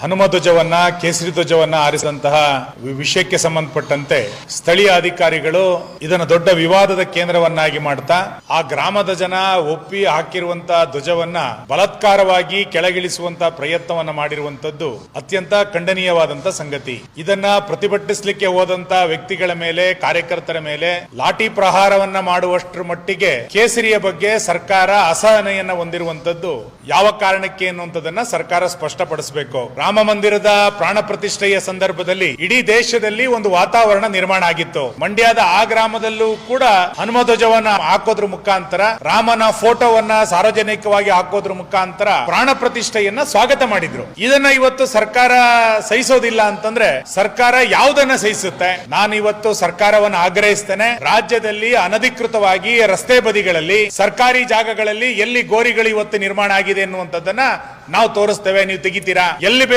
ಹನುಮ ಧ್ವಜವನ್ನ, ಕೇಸರಿ ಧ್ವಜವನ್ನ ಆರಿಸಿದಂತಹ ವಿಷಯಕ್ಕೆ ಸಂಬಂಧಪಟ್ಟಂತೆ ಸ್ಥಳೀಯ ಅಧಿಕಾರಿಗಳು ಇದನ್ನು ದೊಡ್ಡ ವಿವಾದದ ಕೇಂದ್ರವನ್ನಾಗಿ ಮಾಡ್ತಾ, ಆ ಗ್ರಾಮದ ಜನ ಒಪ್ಪಿ ಹಾಕಿರುವಂತಹ ಧ್ವಜವನ್ನ ಬಲತ್ಕಾರವಾಗಿ ಕೆಳಗಿಳಿಸುವಂತಹ ಪ್ರಯತ್ನವನ್ನ ಮಾಡಿರುವಂತದ್ದು ಅತ್ಯಂತ ಖಂಡನೀಯವಾದಂತ ಸಂಗತಿ. ಇದನ್ನ ಪ್ರತಿಭಟಿಸಲಿಕ್ಕೆ ಹೋದಂತ ವ್ಯಕ್ತಿಗಳ ಮೇಲೆ, ಕಾರ್ಯಕರ್ತರ ಮೇಲೆ ಲಾಠಿ ಪ್ರಹಾರವನ್ನ ಮಾಡುವಷ್ಟರ ಮಟ್ಟಿಗೆ ಕೇಸರಿಯ ಬಗ್ಗೆ ಸರ್ಕಾರ ಅಸಹನೆಯನ್ನ ಹೊಂದಿರುವಂತದ್ದು ಯಾವ ಕಾರಣಕ್ಕೆ ಎನ್ನುವಂಥದ್ದನ್ನ ಸರ್ಕಾರ ಸ್ಪಷ್ಟಪಡಿಸಬೇಕು. ರಾಮ ಮಂದಿರದ ಪ್ರಾಣ ಪ್ರತಿಷ್ಠೆಯ ಸಂದರ್ಭದಲ್ಲಿ ಇಡೀ ದೇಶದಲ್ಲಿ ಒಂದು ವಾತಾವರಣ ನಿರ್ಮಾಣ ಆಗಿತ್ತು. ಮಂಡ್ಯದ ಆ ಗ್ರಾಮದಲ್ಲೂ ಕೂಡ ಹನುಮ ಧ್ವಜವನ್ನ ಹಾಕೋದ್ರ ಮುಖಾಂತರ, ರಾಮನ ಫೋಟೋವನ್ನ ಸಾರ್ವಜನಿಕವಾಗಿ ಹಾಕೋದ್ರ ಮುಖಾಂತರ ಪ್ರಾಣ ಪ್ರತಿಷ್ಠೆಯನ್ನ ಸ್ವಾಗತ ಮಾಡಿದ್ರು. ಇದನ್ನ ಇವತ್ತು ಸರ್ಕಾರ ಸಹಿಸೋದಿಲ್ಲ ಅಂತಂದ್ರೆ ಸರ್ಕಾರ ಯಾವುದನ್ನ ಸಹಿಸುತ್ತೆ? ನಾನು ಇವತ್ತು ಸರ್ಕಾರವನ್ನ ಆಗ್ರಹಿಸ್ತೇನೆ. ರಾಜ್ಯದಲ್ಲಿ ಅನಧಿಕೃತವಾಗಿ ರಸ್ತೆ ಬದಿಗಳಲ್ಲಿ, ಸರ್ಕಾರಿ ಜಾಗಗಳಲ್ಲಿ ಎಲ್ಲಿ ಗೋರಿಗಳು ಇವತ್ತು ನಿರ್ಮಾಣ ಆಗಿದೆ ಎನ್ನುವಂಥದ್ದನ್ನ ನಾವು ತೋರಿಸ್ತೇವೆ. ನೀವು ತೆಗಿತೀರಾ? ಎಲ್ಲಿ